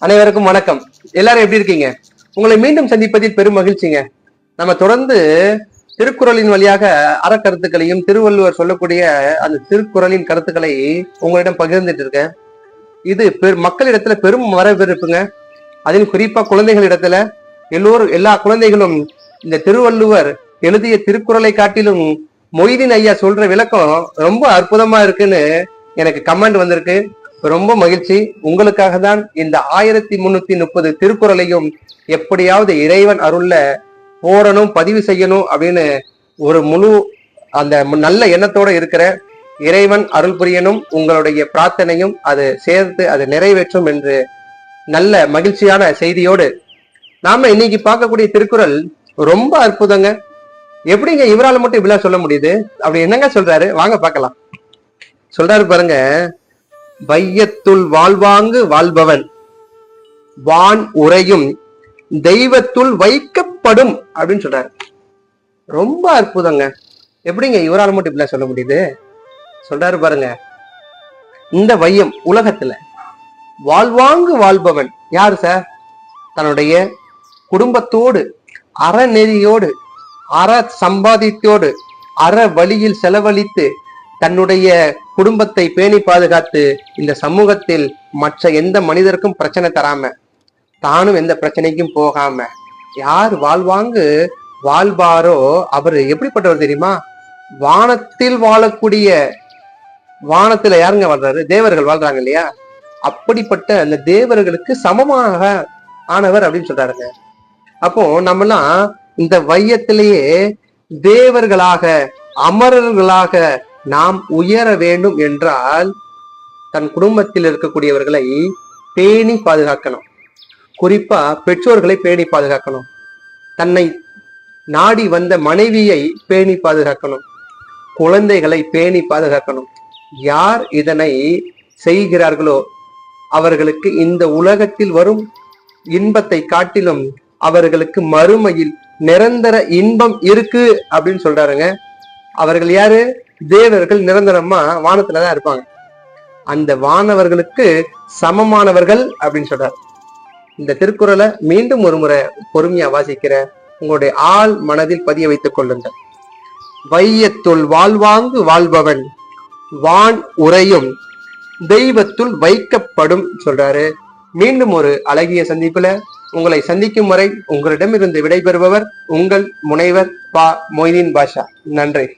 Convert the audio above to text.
அனைவருக்கும் வணக்கம். எல்லாரும் எப்படி இருக்கீங்க? உங்களை மீண்டும் சந்திப்பதில் பெரும் மகிழ்ச்சிங்க. நம்ம தொடர்ந்து திருக்குறளின் வழியாக அறக்கருத்துக்களையும் திருவள்ளுவர் சொல்லக்கூடிய அந்த திருக்குறளின் கருத்துக்களை உங்களிடம் பகிர்ந்துட்டு இருக்கேன். இது பெரு மக்களிடத்துல பெரும் வரவேற்புங்க. அதில் குறிப்பா குழந்தைகளிடத்துல எல்லோரும் எல்லா குழந்தைகளும் இந்த திருவள்ளுவர் எழுதிய திருக்குறளை காட்டிலும் மொய்தீன் ஐயா சொல்ற விளக்கம் ரொம்ப அற்புதமா இருக்குன்னு எனக்கு கமெண்ட் வந்திருக்கு. ரொம்ப மகிழ்ச்சி. உங்களுக்காக தான் இந்த ஆயிரத்தி முன்னூத்தி முப்பது திருக்குறளையும் எப்படியாவது இறைவன் அருள்ல போடணும் பதிவு செய்யணும் அப்படின்னு ஒரு முழு அந்த நல்ல எண்ணத்தோட இருக்கிற இறைவன் அருள் புரியனும் உங்களுடைய பிரார்த்தனையும் அது சேர்த்து அது நிறைவேற்றும் என்று நல்ல மகிழ்ச்சியான செய்தியோடு நாம இன்னைக்கு பார்க்கக்கூடிய திருக்குறள் ரொம்ப அற்புதங்க. எப்படிங்க இவரால மட்டும் இப்படிலாம் சொல்ல முடியுது? அப்படி என்னங்க சொல்றாரு? வாங்க பார்க்கலாம். சொல்றாரு பாருங்க. வையத்துள் வாழ்வாங்கு வாழ்பவன். வான் உரையும் தெய்வத்துள் வைக்கப்படும் அப்படின்னு சொல்றாரு. ரொம்ப அற்புதங்க. எப்படிங்க இவரால் மட்டும் இப்படிலாம் சொல்ல முடியுது? சொல்றாரு பாருங்க. இந்த வையம் உலகத்துல வாழ்வாங்கு வாழ்பவன் யாரு சார்? தன்னுடைய குடும்பத்தோடு அறநெறியோடு அற சம்பாதித்தோடு அற வழியில் செலவழித்து தன்னுடைய குடும்பத்தை பேணி பாதுகாத்து இந்த சமூகத்தில் மற்ற எந்த மனிதருக்கும் பிரச்சனை தராம தானும் எந்த பிரச்சனைக்கும் போகாம யார் வாழ்வாங்கு வாழ்வாரோ அவர் எப்படிப்பட்டவர் தெரியுமா? வானத்தில் வாழக்கூடிய வானத்துல யாருங்க வாழ்றாரு? தேவர்கள் வாழ்றாங்க இல்லையா? அப்படிப்பட்ட அந்த தேவர்களுக்கு சமமாக ஆனவர் அப்படின்னு சொல்றாருங்க. அப்போ நம்மலாம் இந்த வையத்திலேயே தேவர்களாக அமரர்களாக நாம் உயர வேண்டும் என்றால் தன் குடும்பத்தில் இருக்கக்கூடியவர்களை பேணி பாதுகாக்கணும். குறிப்பா பெற்றோர்களை பேணி பாதுகாக்கணும். தன்னை நாடி வந்த மனைவியை பேணி பாதுகாக்கணும். குழந்தைகளை பேணி பாதுகாக்கணும். யார் இதனை செய்கிறார்களோ அவர்களுக்கு இந்த உலகத்தில் வரும் இன்பத்தை காட்டிலும் அவர்களுக்கு மறுமையில் நிரந்தர இன்பம் இருக்கு அப்படின்னு சொல்றாருங்க. அவர்கள் யாரு? தேவர்கள் நிரந்தரமா வானத்துலதான் இருப்பாங்க. அந்த வானவர்களுக்கு சமமானவர்கள் அப்படின்னு சொல்றாரு. இந்த திருக்குறளை மீண்டும் ஒரு முறை பொறுமையா வாசிக்கிற உங்களுடைய ஆள் மனதில் பதிய வைத்துக் கொள்ளுங்கள். வையத்துள் வாழ்வாங்கு வாழ்பவன் வான் உரையும் தெய்வத்துள் வைக்கப்படும் சொல்றாரு. மீண்டும் ஒரு அழகிய சந்திப்புல உங்களை சந்திக்கும் வரை உங்களிடமிருந்து விடைபெறுபவர் உங்கள் முனைவர் பா மொய்தீன் பாஷா. நன்றி.